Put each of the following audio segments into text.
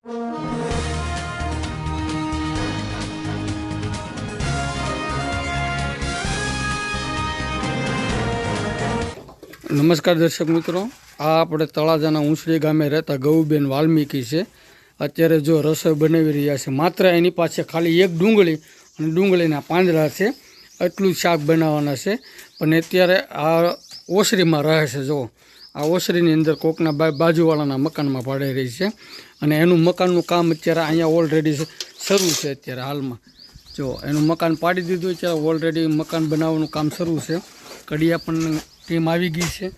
નમસ્કાર દર્શક મિત્રો. આ આપણે તળાજાના ઊંસળી ગામે રહેતા ગૌબેન વાલ્મીકી છે. અત્યારે જો રસોઈ બનાવી રહ્યા છે. માત્ર એની પાસે ખાલી એક ડુંગળી અને ડુંગળીના પાંદડા છે. એટલું શાક બનાવવાના છે. પણ અત્યારે આ ઓસરીમાં રહે છે. જો આ ઓસરીની અંદર કોકના બાજુવાળાના મકાનમાં ભાડે રહી છે. અને એનું મકાનનું કામ અત્યારે અહીંયા ઓલરેડી શરૂ છે અત્યારે હાલમાં. જો, એનું મકાન પાડી દીધું છે ઓલરેડી મકાન બનાવવાનું કામ શરૂ છે. કડિયા પણ ટીમ આવી ગઈ છે,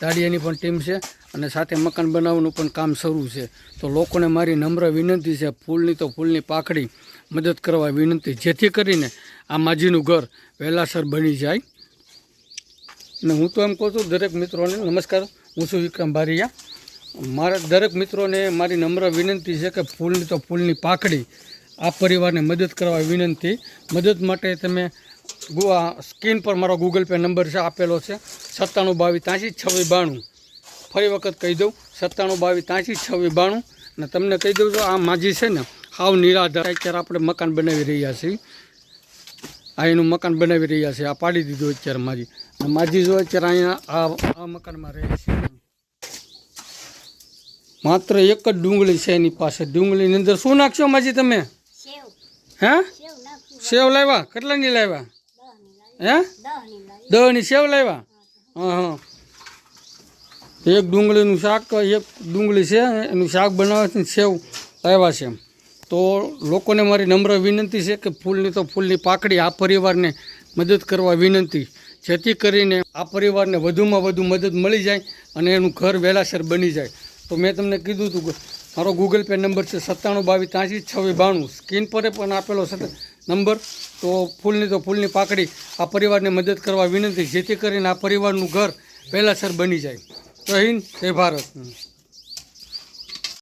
દાડિયાની પણ ટીમ છે, અને સાથે મકાન બનાવવાનું પણ કામ શરૂ છે. તો લોકોને મારી નમ્ર વિનંતી છે, ફૂલની તો ફૂલની પાખડી મદદ કરવા વિનંતી, જેથી કરીને આ માજીનું ઘર વહેલાસર બની જાય. અને હું તો એમ કહું છું, દરેક મિત્રોને નમસ્કાર, હું છું વિક્રમ બારિયા મારા દરેક મિત્રોને મારી નમ્ર વિનંતી છે કે ફૂલની તો ફૂલની પાકડી આ પરિવારને મદદ કરવા વિનંતી. મદદ માટે તમે સ્ક્રીન પર મારો ગૂગલ પે નંબર છે, આપેલો છે, સત્તાણું બાવીસ ત્યાંસી છવ્વીસ બાણું. ફરી વખત કહી દઉં, સત્તાણું બાવીસ ત્યાંસી છવ્વીસ બાણું. અને તમને કહી દઉં છું, આ માજી છે ને, હાવ નિરાધાર. અત્યારે આપણે મકાન બનાવી રહ્યા છીએ. આ એનું મકાન બનાવી રહ્યા છે. આ પાડી દીધું અત્યારે માજી. અને માજી જો અત્યારે અહીંયા આ આ મકાનમાં રહે છે. માત્ર એક જ ડુંગળી છે એની પાસે. ડુંગળીની અંદર શું નાખશો માજી તમે? હે? સેવ લાવ્યા? કેટલાની લાવ્યા? હે? દહની સેવ લાવ્યા? હા હા. એક ડુંગળીનું શાક એક ડુંગળી છે. એનું શાક બનાવવાથી સેવ લાવ્યા છે તો લોકોને મારી નમ્ર વિનંતી છે કે ફૂલની તો ફૂલની પાકડી આ પરિવારને મદદ કરવા વિનંતી. જેથી કરીને આ પરિવારને વધુમાં વધુ મદદ મળી જાય અને એનું ઘર વહેલાસર બની જાય. તો મેં તમને કીધું હતું મારો ગૂગલ પે નંબર છે સત્તાણું બાવીસ ત્યાંસી છવ્વીસ બાણું. સ્ક્રીન પર પણ આપેલો નંબર. તો ફૂલની તો ફૂલની પાકડી આ પરિવારને મદદ કરવા વિનંતી, જેથી કરીને આ પરિવારનું ઘર વહેલાસર બની જાય. જય હિન્દ, જય ભારત.